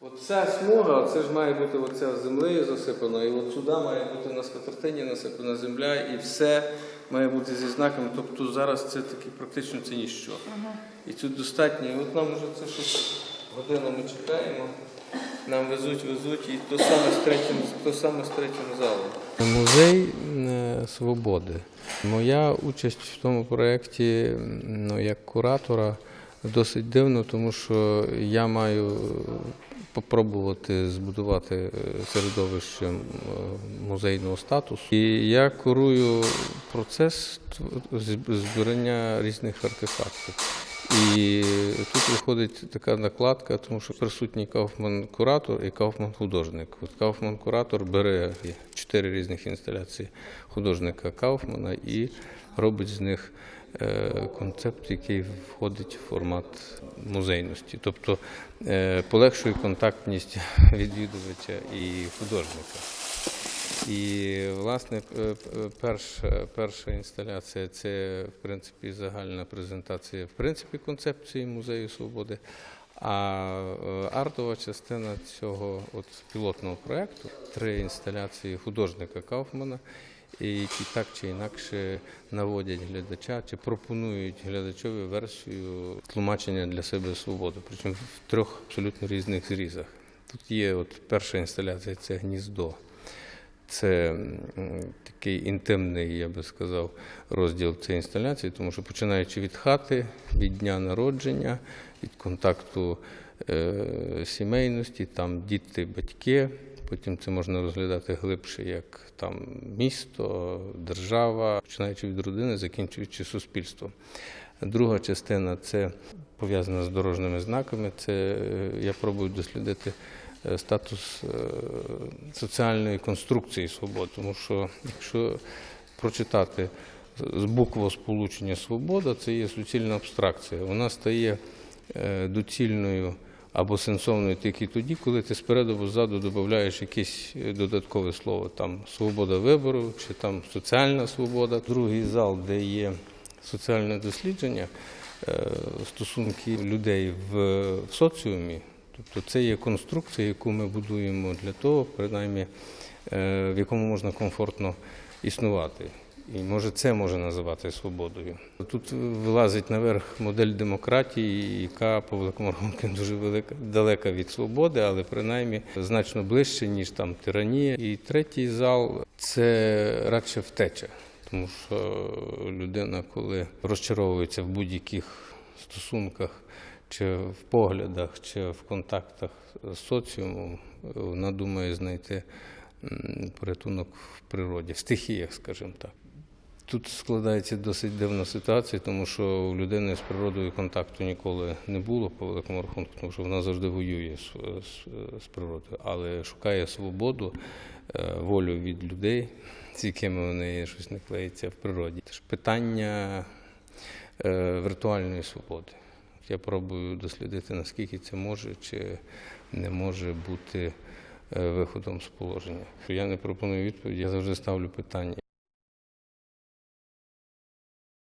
Оця смуга, це ж має бути оця землею засипано, і от сюди має бути на скатертині насипана земля, і все має бути зі знаками. Тобто зараз це таки практично це ніщо. І тут достатньо. І от нам вже це щось годину ми чекаємо. Нам везуть, везуть, і то саме з третім, то саме з третім залом. Музей е, свободи. Моя участь в тому проєкті ну, як куратора досить дивно, тому що я маю попробувати збудувати е, середовище е, музейного статусу. І я курую процес збирання різних артефактів. І тут виходить така накладка, тому що присутній Кауфман-куратор і Кауфман-художник. От Кауфман-куратор бере чотири різних інсталяції художника Кауфмана і робить з них е, концепт, який входить в формат музейності, тобто е, полегшує контактність відвідувача і художника. І, власне, п- п- перша, перша інсталяція це, в принципі, загальна презентація в принципі, концепції Музею Свободи. А е, артова частина цього от, пілотного проєкту три інсталяції художника Кауфмана, які так чи інакше наводять глядача чи пропонують глядачові версію тлумачення для себе свободи, причому в трьох абсолютно різних зрізах. Тут є от перша інсталяція це гніздо. Це такий інтимний, я би сказав, розділ цієї інсталяції, тому що починаючи від хати, від дня народження, від контакту е, сімейності, там діти, батьки. Потім це можна розглядати глибше як там місто, держава, починаючи від родини, закінчуючи суспільством. Друга частина це пов'язана з дорожніми знаками. Це е, я пробую дослідити статус е, соціальної конструкції свобод, тому що якщо прочитати з буквосполучення свобода, це є суцільна абстракція. Вона стає е, доцільною або сенсовною тільки тоді, коли ти спереду або ззаду додаєш якесь е, додаткове слово, там свобода вибору чи там соціальна свобода. Другий зал, де є соціальне дослідження е, стосунки людей в соціумі. Тобто це є конструкція, яку ми будуємо для того, принаймні, е, в якому можна комфортно існувати. І може це може називати свободою. Тут вилазить наверх модель демократії, яка по великому рахунку дуже велика, далека від свободи, але принаймні значно ближче, ніж там тиранія. І третій зал це радше втеча. Тому що людина, коли розчаровується в будь-яких стосунках, чи в поглядах, чи в контактах з соціумом, вона думає знайти порятунок в природі, в стихіях, скажімо так. Тут складається досить дивна ситуація, тому що у людини з природою контакту ніколи не було по великому рахунку, тому що вона завжди воює з, з, з природою, але шукає свободу, е, волю від людей, з якими в неї щось не клеїться в природі. Тож питання е, віртуальної свободи. Я пробую дослідити, наскільки це може чи не може бути е, виходом з положення. Я не пропоную відповіді, я завжди ставлю питання.